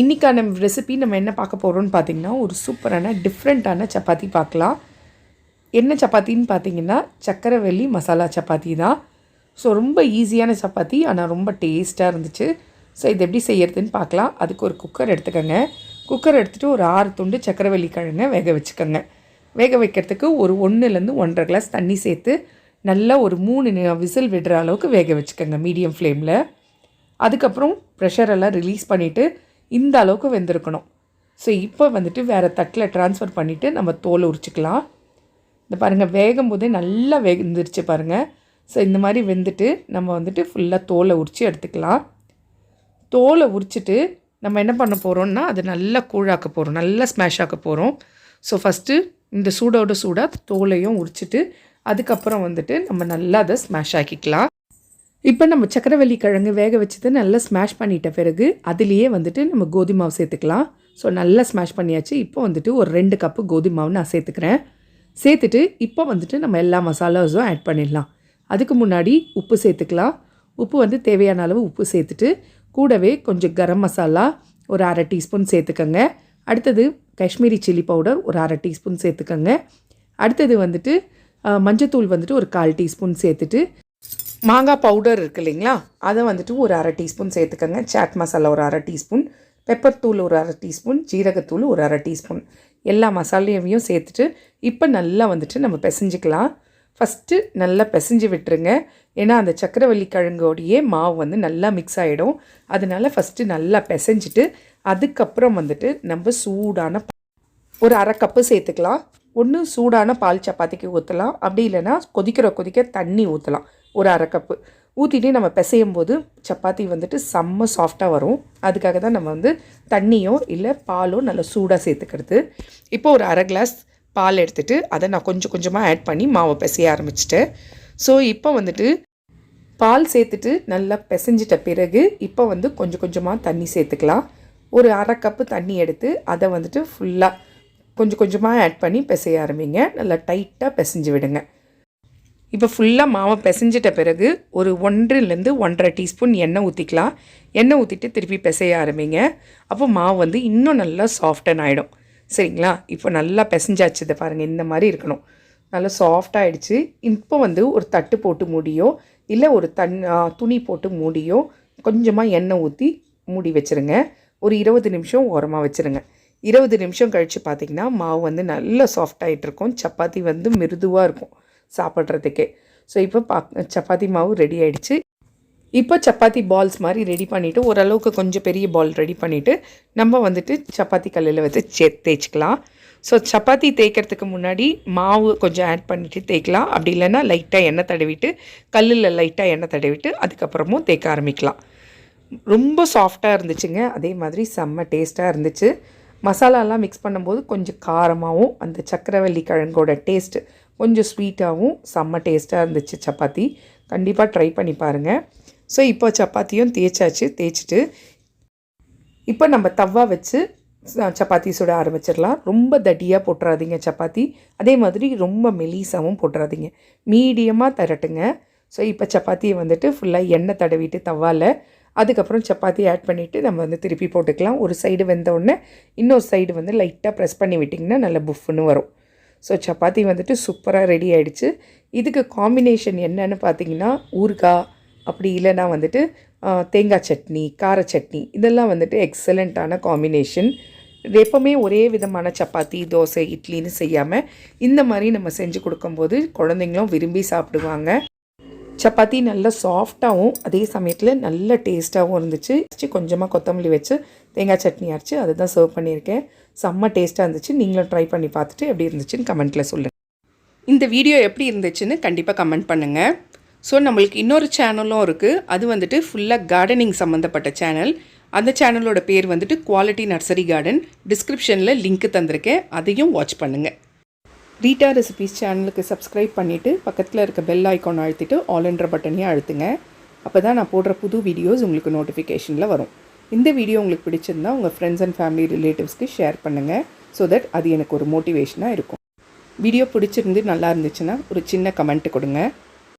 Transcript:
இன்றைக்கான ரெசிபி நம்ம என்ன பார்க்க போகிறோம்னு பார்த்தீங்கன்னா ஒரு சூப்பரான டிஃப்ரெண்ட்டான சப்பாத்தி பார்க்கலாம். என்ன சப்பாத்தின்னு பார்த்தீங்கன்னா சக்கரவள்ளி மசாலா சப்பாத்தி தான். ஸோ ரொம்ப ஈஸியான சப்பாத்தி ஆனால் ரொம்ப டேஸ்ட்டாக இருந்துச்சு. ஸோ இது எப்படி செய்யறதுன்னு பார்க்கலாம். அதுக்கு ஒரு குக்கர் எடுத்துக்கோங்க. குக்கர் எடுத்துகிட்டு ஒரு ஆறு துண்டு சக்கரவள்ளி கிழங்கை வேக வச்சுக்கோங்க. வேக வைக்கிறதுக்கு ஒரு ஒன்றுலேருந்து ஒன்றரை கிளாஸ் தண்ணி சேர்த்து நல்லா ஒரு மூணு விசில் விடுற அளவுக்கு வேக வச்சுக்கோங்க மீடியம் ஃப்ளேமில் அதுக்கப்புறம் ப்ரெஷரெல்லாம் ரிலீஸ் பண்ணிவிட்டு இந்த அளவுக்கு வெந்திருக்கணும். ஸோ இப்போ வந்துட்டு வேறு தட்டில் ட்ரான்ஸ்ஃபர் பண்ணிவிட்டு நம்ம தோலை உரிச்சிக்கலாம். இந்த பாருங்கள் வேகும் போதே நல்லா வெந்துருச்சு பாருங்கள் ஸோ இந்த மாதிரி வெந்துட்டு நம்ம வந்துட்டு ஃபுல்லாக தோலை உரித்து எடுத்துக்கலாம். தோலை உரிச்சிட்டு நம்ம என்ன பண்ண போகிறோம்னா அது நல்லா கூழாக்க போகிறோம் நல்லா ஸ்மாஷ் ஆக்க போகிறோம் ஸோ ஃபஸ்ட்டு இந்த சூடோட சூடாக தோலையும் உரிச்சிட்டு அதுக்கப்புறம் வந்துட்டு நம்ம நல்லா அதை ஸ்மாஷ் ஆக்கிக்கலாம். இப்போ நம்ம சக்கரவள்ளி கிழங்கு வேக வச்சது நல்லா ஸ்மாஷ் பண்ணிட்ட பிறகு அதுலேயே வந்துட்டு நம்ம கோதுமை மாவு சேர்த்துக்கலாம். ஸோ நல்லா ஸ்மாஷ் பண்ணியாச்சு. இப்போ வந்துட்டு ஒரு ரெண்டு கப்பு கோதுமை மாவு நான் சேர்த்துக்கிறேன். சேர்த்துட்டு இப்போ வந்துட்டு நம்ம எல்லா மசாலாஸும் ஆட் பண்ணிடலாம். அதுக்கு முன்னாடி உப்பு சேர்த்துக்கலாம். உப்பு வந்து தேவையான அளவு உப்பு சேர்த்துட்டு கூடவே கொஞ்சம் கரம் மசாலா ஒரு அரை டீஸ்பூன் சேர்த்துக்கோங்க. அடுத்தது காஷ்மீரி சில்லி பவுடர் ஒரு அரை டீஸ்பூன் சேர்த்துக்கோங்க. அடுத்தது வந்துட்டு மஞ்சத்தூள் வந்துட்டு ஒரு கால் டீஸ்பூன் சேர்த்துட்டு மாங்காய் பவுடர் இருக்கு இல்லைங்களா? அதை வந்துட்டு ஒரு அரை டீஸ்பூன் சேர்த்துக்கோங்க. சாட் மசாலா ஒரு அரை டீஸ்பூன். பெப்பர் தூள் ஒரு அரை டீஸ்பூன். ஜீரகத்தூள் ஒரு அரை டீஸ்பூன். எல்லா மசாலையையும் சேர்த்துட்டு இப்போ நல்லா வந்துட்டு நம்ம பிசைஞ்சிக்கலாம். ஃபஸ்ட்டு நல்லா பிசைஞ்சு விட்டுருங்க. ஏன்னா அந்த சக்கரவள்ளி கிழங்கோடையே மாவு வந்து நல்லா மிக்ஸ் ஆகிடும் அதனால ஃபஸ்ட்டு நல்லா பிசைஞ்சிட்டு அதுக்கப்புறம் வந்துட்டு நம்ம சூடான ஒரு அரை கப்பு சேர்த்துக்கலாம். ஒன்று சூடான பால் சப்பாத்திக்கு ஊற்றலாம் அப்படி இல்லைன்னா கொதிக்கிற கொதிக்க தண்ணி ஊற்றலாம் ஒரு அரை கப்பு ஊற்றிட்டு நம்ம பிசையும் போது சப்பாத்தி வந்துட்டு செம்ம சாஃப்டாக வரும். அதுக்காக தான் நம்ம வந்து தண்ணியோ இல்லை பாலோ நல்லா சூடாக சேர்த்துக்கிறது. இப்போ ஒரு அரை கிளாஸ் பால் எடுத்துகிட்டு அதை நான் கொஞ்சம் கொஞ்சமாக ஆட் பண்ணி மாவை பிசைய ஆரம்பிச்சிட்டேன். ஸோ இப்போ வந்துட்டு பால் சேர்த்துட்டு நல்லா பிசைஞ்சிட்ட பிறகு இப்போ வந்து கொஞ்சம் கொஞ்சமாக தண்ணி சேர்த்துக்கலாம். ஒரு அரை கப்பு தண்ணி எடுத்து அதை வந்துட்டு ஃபுல்லாக கொஞ்சம் கொஞ்சமாக ஆட் பண்ணி பிசைய ஆரம்பிங்க. நல்லா டைட்டாக பிசைஞ்சு விடுங்க. இப்போ ஃபுல்லாக மாவை பிசைஞ்சிட்ட பிறகு ஒரு ஒன்றுலேருந்து ஒன்றரை டீஸ்பூன் எண்ணெய் ஊற்றிக்கலாம் எண்ணெய் ஊற்றிட்டு திருப்பி பிசைய ஆரம்பிங்க. அப்போ மாவு வந்து இன்னும் நல்லா சாஃப்டன் ஆகிடும் சரிங்களா? இப்போ நல்லா பிசைஞ்சாச்சு. இதை பாருங்கள் இந்த மாதிரி இருக்கணும். நல்லா சாஃப்டாகிடுச்சு இப்போ வந்து ஒரு தட்டு போட்டு மூடியோ இல்லை ஒரு தன் துணி போட்டு மூடியோ கொஞ்சமாக எண்ணெய் ஊற்றி மூடி வச்சுருங்க. ஒரு இருபது நிமிஷம் ஓரமாக வச்சுருங்க. இருபது நிமிஷம் கழித்து பார்த்திங்கன்னா மாவு வந்து நல்லா சாஃப்டாகிட்டு இருக்கும். சப்பாத்தி வந்து மிருதுவாக இருக்கும். சாப்பிட்றதுக்கே. ஸோ இப்போ பா சப்பாத்தி மாவு ரெடி ஆகிடுச்சு இப்போ சப்பாத்தி பால்ஸ் மாதிரி ரெடி பண்ணிவிட்டு ஓரளவுக்கு கொஞ்சம் பெரிய பால் ரெடி பண்ணிவிட்டு நம்ம வந்துட்டு சப்பாத்தி கல்லில் வச்சு சே தேய்ச்சிக்கலாம். ஸோ சப்பாத்தி தேய்க்கிறதுக்கு முன்னாடி மாவு கொஞ்சம் ஆட் பண்ணிவிட்டு தேய்க்கலாம். அப்படி இல்லைன்னா லைட்டாக எண்ணெய் தடவிட்டு கல்லில் லைட்டாக எண்ணெய் தடவிட்டு அதுக்கப்புறமும் தேய்க்க ஆரம்பிக்கலாம். ரொம்ப சாஃப்டாக இருந்துச்சுங்க. அதே மாதிரி செம்ம டேஸ்ட்டாக இருந்துச்சு. மசாலாலாம் மிக்ஸ் பண்ணும்போது கொஞ்சம் காரமாகவும் அந்த சக்கரவள்ளி கிழங்கோட டேஸ்ட்டு கொஞ்சம் ஸ்வீட்டாகவும் செம்ம டேஸ்ட்டாக இருந்துச்சு சப்பாத்தி. கண்டிப்பாக ட்ரை பண்ணி பாருங்கள் ஸோ இப்போ சப்பாத்தியும் தேய்ச்சாச்சு. தேய்ச்சிட்டு இப்போ நம்ம தவா வச்சு சப்பாத்தி சுட ஆரம்பிச்சிடலாம். ரொம்ப தடியாக போட்டுறாதீங்க சப்பாத்தி. அதே மாதிரி ரொம்ப மெலிசாவும் போட்டுறாதீங்க. மீடியமாக தரட்டுங்க. ஸோ இப்போ சப்பாத்தியை வந்துட்டு ஃபுல்லாக எண்ணெய் தடவிட்டு தவாவில் அதுக்கப்புறம் சப்பாத்தி ஆட் பண்ணிவிட்டு நம்ம வந்து திருப்பி போட்டுக்கலாம். ஒரு சைடு வெந்தவுடனே இன்னொரு சைடு வந்து லைட்டாக ப்ரெஸ் பண்ணி விட்டிங்கன்னா நல்ல புஃப்னு வரும். ஸோ சப்பாத்தி வந்துட்டு சூப்பராக ரெடி ஆகிடுச்சு இதுக்கு காம்பினேஷன் என்னன்னு பார்த்தீங்கன்னா ஊறுகாய் அப்படி இல்லைன்னா வந்துட்டு தேங்காய் சட்னி கார சட்னி இதெல்லாம் வந்துட்டு எக்ஸலண்ட்டான காம்பினேஷன் எப்போவுமே ஒரே விதமான சப்பாத்தி தோசை இட்லின்னு செய்யாமல் இந்த மாதிரி நம்ம செஞ்சு கொடுக்கும்போது குழந்தைங்களும் விரும்பி சாப்பிடுவாங்க. சப்பாத்தி நல்லா சாஃப்டாகவும் அதே சமயத்தில் நல்ல டேஸ்ட்டாகவும் இருந்துச்சு. வச்சு கொஞ்சமாக கொத்தமல்லி வச்சு தேங்காய் சட்னி அரைச்சி அதை தான் சர்வ் பண்ணியிருக்கேன். செம்ம டேஸ்ட்டாக இருந்துச்சு. நீங்களும் ட்ரை பண்ணி பார்த்துட்டு எப்படி இருந்துச்சுன்னு கமெண்ட்டில் சொல்லுங்கள் இந்த வீடியோ எப்படி இருந்துச்சுன்னு கண்டிப்பாக கமெண்ட் பண்ணுங்கள் ஸோ நம்மளுக்கு இன்னொரு சேனலும் இருக்குது அது வந்துட்டு ஃபுல்லாக கார்டனிங் சம்மந்தப்பட்ட சேனல் அந்த சேனலோட பேர் வந்துட்டு குவாலிட்டி நர்சரி கார்டன் டிஸ்கிரிப்ஷனில் லிங்க் தந்திருக்கேன். அதையும் வாட்ச் பண்ணுங்கள் ரீட்டா ரெசிபீஸ் சேனலுக்கு சப்ஸ்கிரைப் பண்ணிவிட்டு பக்கத்தில் இருக்க பெல் ஐக்கான் அழுத்திட்டு ஆல்ன்ற பட்டனையும் அழுத்துங்க. அப்போ தான் நான் போடுற புது வீடியோஸ் உங்களுக்கு நோட்டிஃபிகேஷனில் வரும். இந்த வீடியோ உங்களுக்கு பிடிச்சிருந்தா உங்கள் ஃப்ரெண்ட்ஸ் அண்ட் ஃபேமிலி ரிலேட்டிவ்ஸ்க்கு ஷேர் பண்ணுங்கள் ஸோ தட் அது எனக்கு ஒரு மோட்டிவேஷனாக இருக்கும். வீடியோ பிடிச்சிருந்து நல்லா இருந்துச்சுன்னா ஒரு சின்ன கமெண்ட் கொடுங்க.